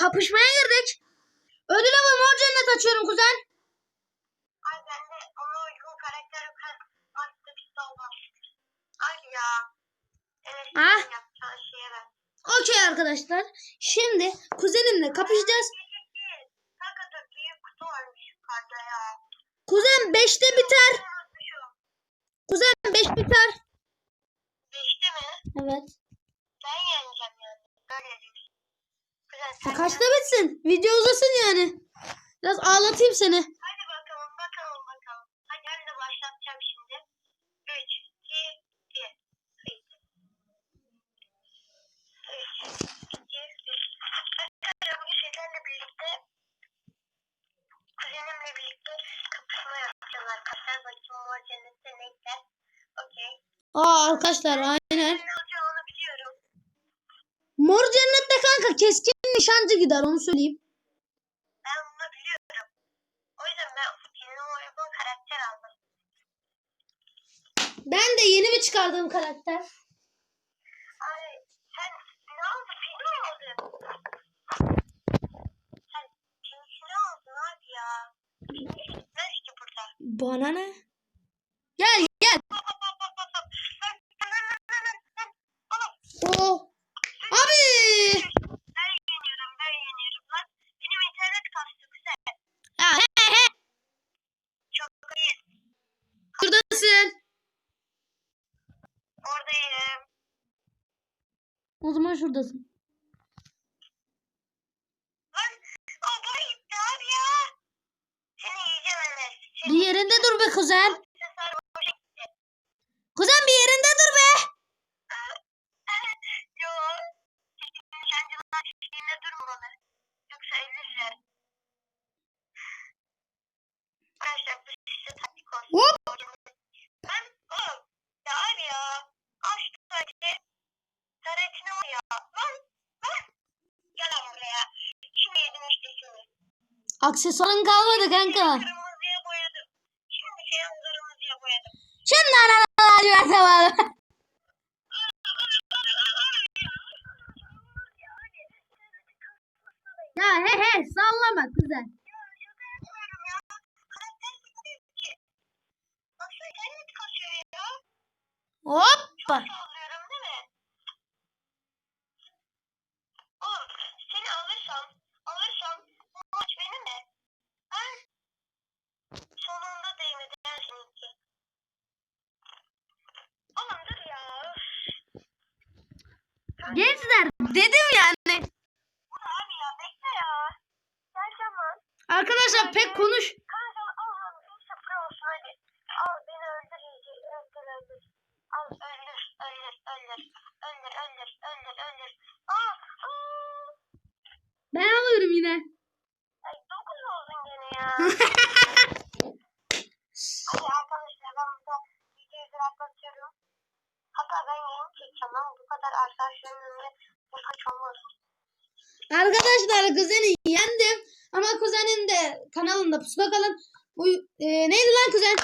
kapışmaya girdik. Ödül avı mor cennet açıyorum kuzen. Ay ben de ona uygun karakter attım solda. Ay ya. Evet. Ah. Şeye ben. Okey arkadaşlar. Şimdi kuzenimle kapışacağız. Kuzen 5'te biter. Kuzen 5 biter. Beşte mi? Evet. Ben yeneceğim yani. Böyle diyorsun. Güzel Ya sen kaçta bitsin? Video uzasın yani. Biraz ağlatayım seni. Hadi bakalım bakalım bakalım. Hadi ben de başlatacağım şimdi. 3, 2, 1. Kayıt. 3, 2, 1. Arkadaşlar bugün sizlerle birlikte kuzenimle birlikte kapışma yapacağız arkadaşlar. Bakayım mor cennette ne gider. Okey. Aa arkadaşlar aynen. Ne olacağını biliyorum. Mor cennette kanka keskin nişancı gider onu söyleyeyim. Ben bunu biliyorum. O yüzden ben kendime uygun karakter aldım. Ben de yeni bir çıkardığım karakter. Ay sen ne oldu? Film mi aldın? Sen cinsini aldın abi ya. Ne ki burada? Bana ne? Gel gel. Oo. Abi. Ben yeniyorum, ben yeniyorum lan. Benim internet kastı güzel. Ya he he. Çok iyi. Şuradasın. Oradayım. O zaman şuradasın. Lan o bana gitti abi ya. Seni yiyeceğim Enes. Seni Bir yerinde dur be kuzen. aksesuar oraya gitti. Kuzen bir yerinde dur be. Yo. Nişancılar çiftliğinde durmalı. Yoksa ölürler. Arkadaşlar bu size taktik olsun. Hop. Ben oğlum. Ya abi ya. Al şu tarihte. Tarihine o ya. Lan. Lan. Gel lan buraya. Şimdi yedim işte seni. Aksesuarın kalmadı kanka. Kırmızıya boyadım. Şimdi seni kırmızıya boyadım. Şimdi var. Ya he he sallama kuzen. Şaka yapmıyorum ya. Karakter sıkıyor ki. Baksana internet kasıyor ya. Hoppa. Sallıyorum değil mi? Oğlum seni alırsam, alırsam bu maç benim mi? Ben sonunda değmedi her seninki. Oğlum dur ya. Gençler dedim yani. Abi ya bekle ya. Gel zaman. Arkadaşlar pek konuş. Kanka al al bir sıfır olsun hadi. Al beni öldür iyice. Öldür öldür. Al öldür öldür öldür. Öldür öldür öldür öldür. Aa, aa. Ben alıyorum yine. Ay dokuz oldun gene ya. Hadi arkadaşlar ben burada videoyu bırakıyorum. Hatta ben yayın çekeceğim ama bu kadar arkadaşlarımın önünde bu kaç olmaz. Arkadaşlar kuzeni yendim. Ama kuzenin de kanalında pusula kalın. Bu e, neydi lan kuzen?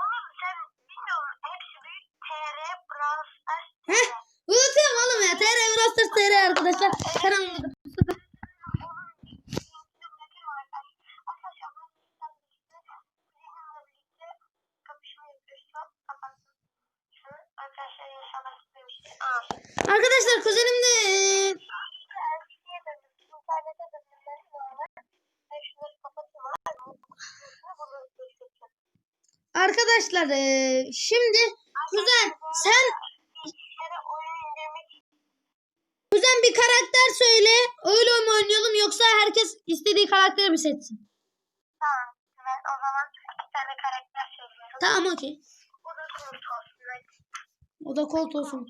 Oğlum sen bilmiyorum hepsi büyük TR Brawl Stars Heh. Unutuyorum oğlum ya. TR Eurostars TR arkadaşlar. Kanalımda pusula kalın. Arkadaşlar kuzenim de e, arkadaşlar e, şimdi kuzen sen kuzen bir karakter söyle. Öyle mi oynayalım yoksa herkes istediği karakteri mi seçsin? Tamam. Ben o zaman bir tane karakter söylüyorum. Tamam okey. O da Colt olsun. O da Colt olsun.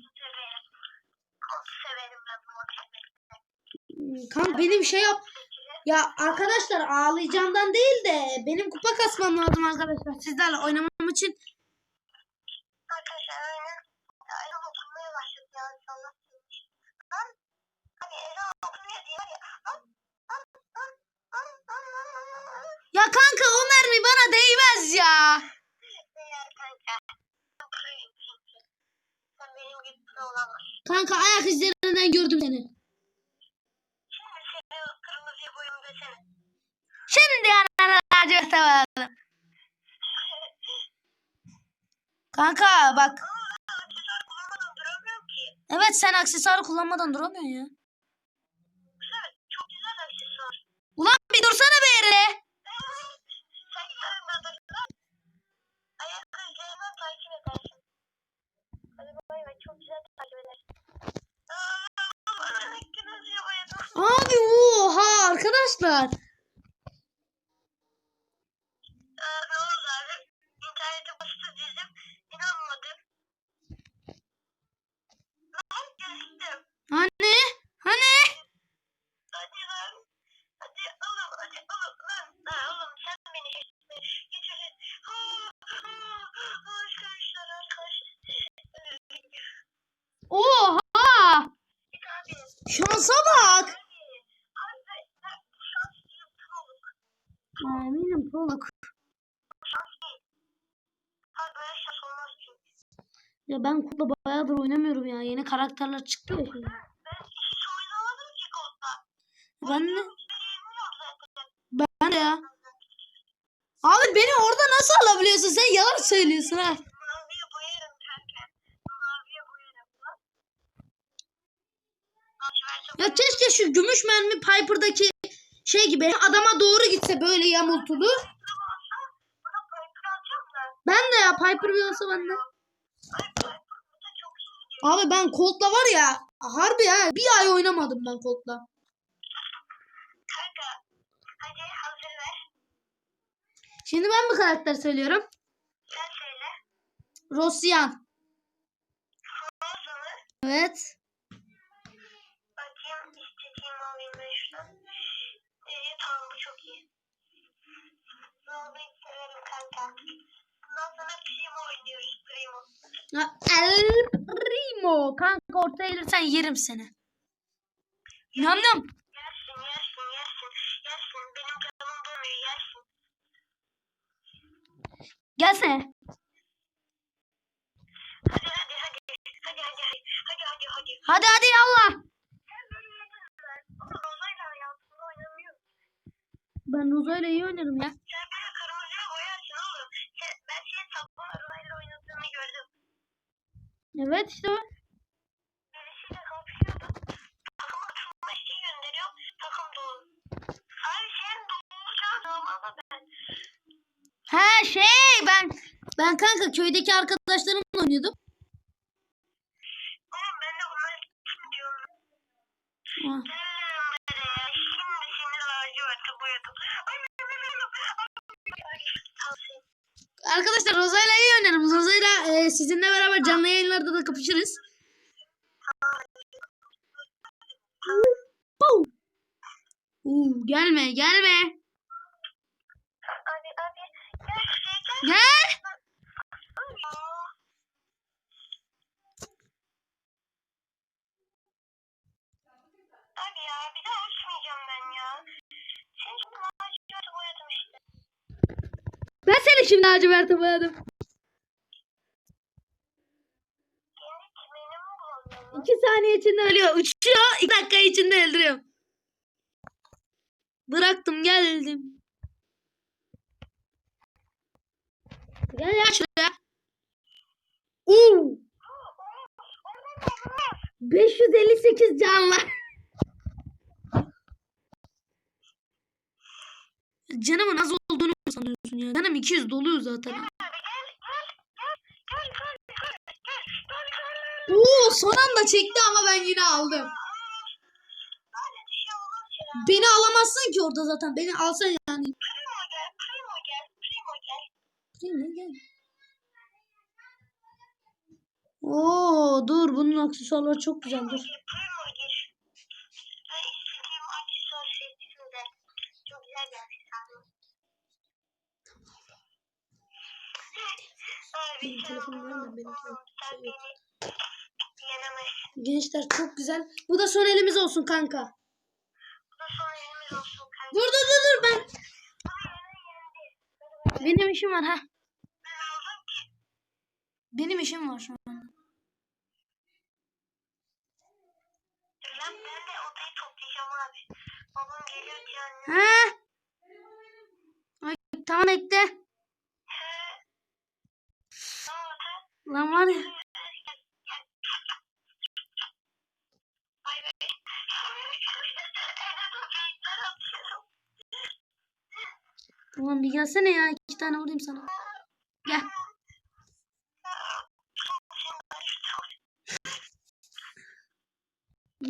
Kanka benim şey yap. Ya arkadaşlar ağlayacağımdan değil de benim kupa kasmam lazım arkadaşlar. Sizlerle oynamam için. Ya. Ya kanka o mermi bana değmez ya. Kanka ayak izlerinden gördüm seni. severim. Kanka bak. Evet sen aksesuar kullanmadan duramıyorsun ya. Güzel, çok güzel aksesuar. Ulan bir dursana be yere. Abi oha arkadaşlar. Hani? Hani? Hadi lan. Hadi oğlum. Hadi oğlum lan. Ha, oğlum sen beni geçme. Geç hele. Ha, ha, ha, arkadaşlar arkadaşlar. Oha! Şansa bak. Eminim Polak. Ya ben kutla bayağıdır oynamıyorum ya. Yeni karakterler çıktı ya. Ben. Ben de, ben de ya. Abi beni orada nasıl alabiliyorsun? Sen yalan söylüyorsun ha. Ya keşke şu gümüş mermi Piper'daki şey gibi adama doğru gitse böyle yamultulu. Ben de ya Piper bir olsa ben de. Ay Piper burada çok iyi. Abi ben Colt'la var ya harbi ha bir ay oynamadım ben Colt'la. Şimdi ben bir karakter söylüyorum. Sen söyle. Rosyan. Evet. Bakayım istediğimi alayım ben şuradan. Ee, tamam bu çok iyi. Robin severim kanka. Bundan sonra Primo oynuyoruz. Primo. El Primo. Kanka ortaya gelirsen yerim seni. Nam. Yersin yersin yersin. Yersin. Benim. Hadi hadi hadi. Ben. Rozo'yla iyi oynarım ya. Sen oynadığını gördüm. Evet işte Ha şey ben ben kanka köydeki arkadaşlarımla oynuyordum. Oğlum ben de Arkadaşlar Roza'yla iyi oynarım. Roza'yla e, sizinle beraber canlı yayınlarda da kapışırız. Uu, gelme gelme. Aa. Abi ya bir daha uçmayacağım ben ya. Seni şimdi laciverte boyadım işte. Ben seni şimdi boyadım. Mi bulamıyorum lan? İki saniye içinde ölüyor. Uçuyor. iki dakika içinde öldürüyorum. Bıraktım geldim. Gel ya şuraya. Oo. 558 can var. Canımın az olduğunu sanıyorsun ya? Canım 200 doluyor zaten. Oo son anda çekti ama ben yine aldım. Beni alamazsın ki orada zaten. Beni alsa yani gel gel. Oo dur bunun aksesuarları çok güzel dur. Şey Gençler çok güzel. Bu da son elimiz olsun kanka. Bu da son elimiz olsun kanka. Dur dur dur ben. Benim işim var ha. Benim işim var şu an. Ben, ben de odayı toplayacağım abi. Babam geliyor canlı. Ha? Tamam ekle. Ne oldu? Lan var ya. Tamam bir gelsene ya. iki tane vurayım sana. Gel.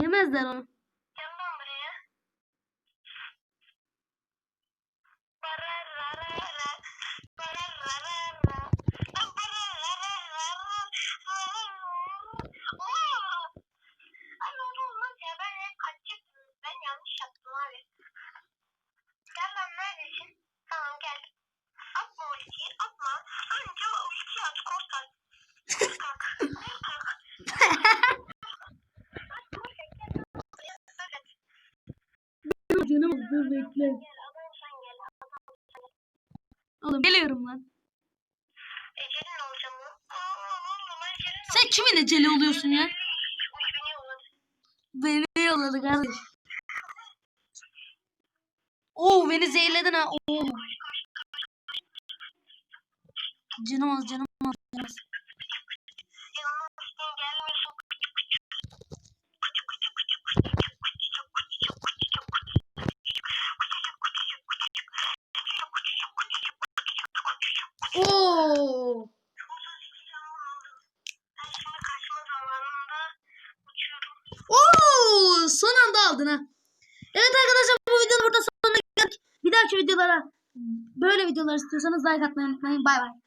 Yemezler onu. Gel lan buraya. Barararara, barararara, barararara. Oo! Ay oldu olmaz ya ben hep kaçacaktım. Ben yanlış yaptım abi. Gel lan neredesin? Tamam gel. Atma ultiyi atma. Önce o ultiyi at korkak. Korkak. Korkak. Canım dur bekle. Oğlum geliyorum lan. Sen kimin eceli oluyorsun ya? Beni yolladı. Kardeş. Oo beni zehirledin ha. Oo. Canım az. Canım Oo. Oo, son anda aldın ha. Evet arkadaşlar bu videonun burada sonuna geldik. Bir dahaki videolara böyle videolar istiyorsanız like atmayı unutmayın. Bay bay.